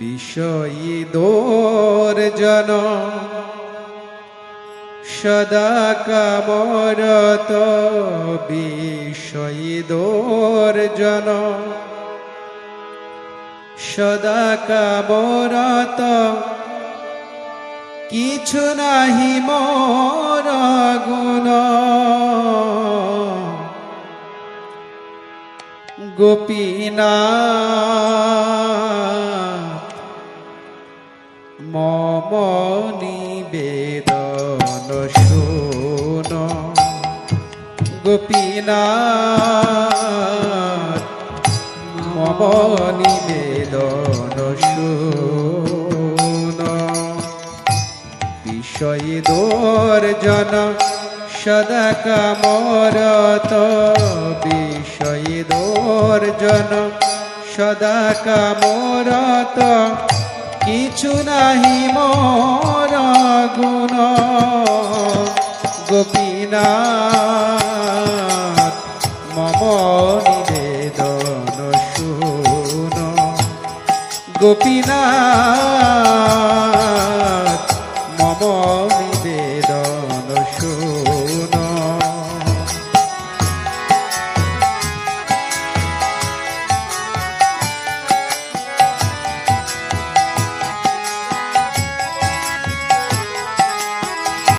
বিষয়ী দোর জন সদা কামরত বিষয়ী দোর জন সদা কামরত, কিছু নাহি মোর গুণ। গোপীনা নিবেদন শুন। গোপীনা মম নিবেদন শুন। বিষয় দর্জন সদা কামরত বিষয় দর্জন সদা কামরত কিছু নাহি মোর গুণ গোপীনাথ মম নিবেদন শুন। গোপীনাথ